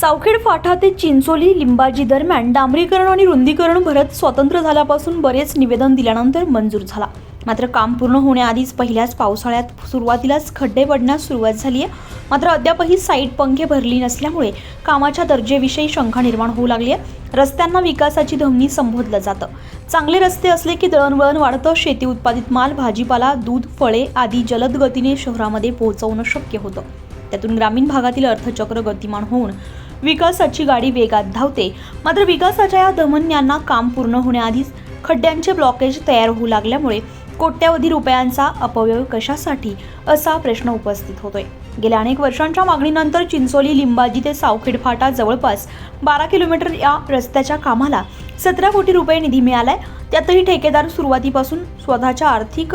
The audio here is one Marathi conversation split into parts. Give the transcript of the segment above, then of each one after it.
सावखेड फाटा ते चिंचोली लिंबाजी दरम्यान डांबरीकरण आणि रुंदीकरण भरत स्वतंत्र झाल्यापासून बरेच निवेदन दिल्यानंतर मंजूर झाला. मात्र काम पूर्ण होण्याआधीच पहिल्याच पावसाळ्यात सुरुवातीलाच खड्डे पडण्यास सुरुवात झाली आहे. मात्र अद्यापही साईड पंखे भरली नसल्यामुळे कामाच्या दर्जेविषयी शंका निर्माण होऊ लागली आहे. रस्त्यांना विकासाची धमनी संबोधलं जातं. चांगले रस्ते असले की दळणवळण वाढतं शेती उत्पादित माल भाजीपाला दूध फळे आदी जलद गतीने शहरामध्ये पोहोचवणं शक्य होतं. त्यातून ग्रामीण भागातील अर्थचक्र गतिमान होऊन विकासाची गाडी वेगात धावते. मात्र विकासाच्या या धमन्यांना काम पूर्ण होण्याआधीच खड्ड्यांचे ब्लॉकेज तयार होऊ लागल्यामुळे कोट्यावधी रुपयांचा अपव्यय कशासाठी असा प्रश्न उपस्थित होतोय. गेल्या अनेक वर्षांच्या मागणीनंतर चिंचोली लिंबाजी ते सावखेड फाटा जवळपास बारा किलोमीटर या रस्त्याच्या कामाला सतरा कोटी रुपये निधी मिळालाय. त्यातही ठेकेदार सुरुवातीपासून स्वतःच्या आर्थिक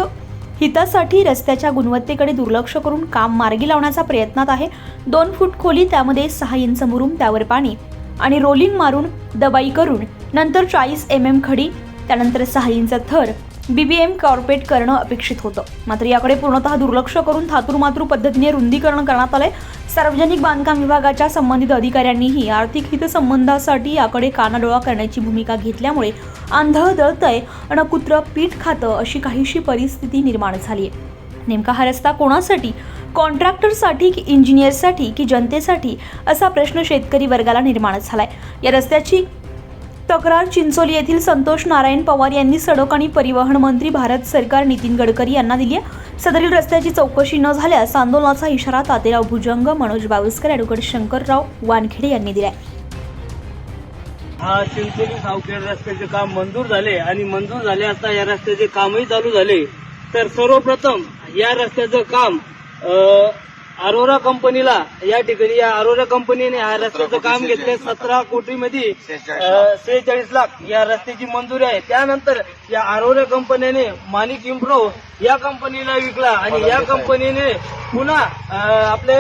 हितासाठी रस्त्याच्या गुणवत्तेकडे दुर्लक्ष करून काम मार्गी लावण्याचा प्रयत्नात आहे. दोन फूट खोली त्यामध्ये सहा इंच मुरुम त्यावर पाणी आणि रोलिंग मारून दबाई करून नंतर चाळीस एम एम खडी त्यानंतर सहा इंच थर बीबीएम कॉर्पेट करणं अपेक्षित होतं. मात्र याकडे पूर्णतः दुर्लक्ष करून थातुरमातृ पद्धतीने रुंदीकरण करण्यात आलंय. सार्वजनिक बांधकाम विभागाच्या संबंधित अधिकाऱ्यांनीही आर्थिक हितसंबंधासाठी याकडे कानाडोळा करण्याची भूमिका घेतल्यामुळे आंधळ दळतंय आणि कुत्र पीठ खातं अशी काहीशी परिस्थिती निर्माण झाली आहे नेमका हा रस्ता कोणासाठी? कॉन्ट्रॅक्टरसाठी की इंजिनियरसाठी की जनतेसाठी? असा प्रश्न शेतकरी वर्गाला निर्माण झालाय. या रस्त्याची तक्रार चिंचोली येथील संतोष नारायण पवार यांनी सडक आणि परिवहन मंत्री भारत सरकार नितीन गडकरी यांना दिली आहे. सदरील रस्त्याची चौकशी न झाल्यास आंदोलनाचा इशारा तातेराव भुजंग मनोज बावसकर अॅडव्होकेट शंकरराव वानखेडे यांनी दिलाय. हा चिंचोली सावखेड रस्त्याचे काम मंजूर झाले आणि मंजूर झाले असता या रस्त्याचे कामही चालू झाले. तर सर्वप्रथम या रस्त्याचं काम अरोरा कंपनीला या ठिकाणी या अरोरा कंपनीने हा रस्त्याचं काम घेतले सतरा कोटीमध्ये सेहेचाळीस लाख. या रस्त्याची मंजुरी आहे. त्यानंतर या अरोरा कंपनीने मानिक इम्प्रो या कंपनीला विकला आणि या कंपनीने पुन्हा आपले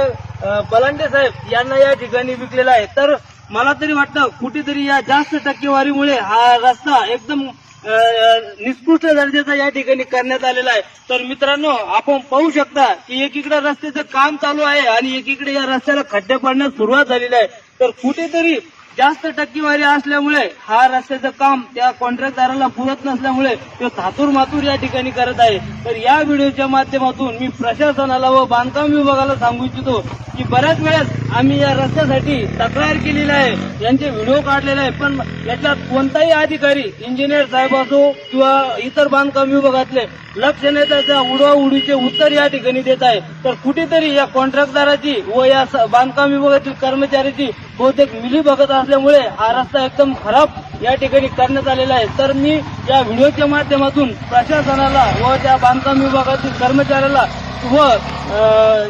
बलांडे साहेब यांना या ठिकाणी विकलेला आहे. तर मला तरी वाटतं कुठेतरी या जास्त टक्केवारीमुळे हा रस्ता एकदम निष्कृष्ट दर्जाचा या ठिकाणी करण्यात आलेला आहे. तर मित्रांनो आपण पाहू शकता की एकीकडे रस्त्याचं काम चालू आहे आणि एकीकडे या रस्त्याला खड्डे पडण्यास सुरुवात झालेली आहे. तर कुठेतरी जास्त टक्केवारी असल्यामुळे हा रस्त्याचं काम त्या कॉन्ट्रॅक्टदाराला पुरत नसल्यामुळे तो थातूर मातूर या ठिकाणी करत आहे. तर या व्हिडिओच्या माध्यमातून मी प्रशासनाला व बांधकाम विभागाला सांगू इच्छितो की बऱ्याच वेळेस आम्ही या रस्त्यासाठी तक्रार केलेली आहे. यांचे व्हिडिओ काढलेले आहे. पण याच्यात कोणताही अधिकारी इंजिनियर साहेब असो किंवा इतर बांधकाम विभागातले लक्ष न देता उडवा उडीचे उत्तर या ठिकाणी देत आहे. तर कुठेतरी या कॉन्ट्रॅक्टदाराची व या बांधकाम विभागातील कर्मचाऱ्याची बहुतेक मिली बघत असल्यामुळे हा रस्ता एकदम खराब या ठिकाणी करण्यात आलेला आहे. तर मी या व्हिडिओच्या माध्यमातून प्रशासनाला व त्या बांधकाम विभागातील कर्मचाऱ्याला व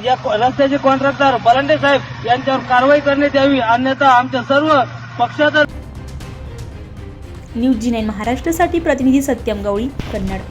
या रस्त्याचे कॉन्ट्रॅक्टर बलांडे साहेब यांच्यावर कारवाई करण्यात यावी अन्यथा आमच्या सर्व पक्षाचा न्यूज जी नाईन महाराष्ट्रासाठी प्रतिनिधी सत्यम गवळी कन्नड.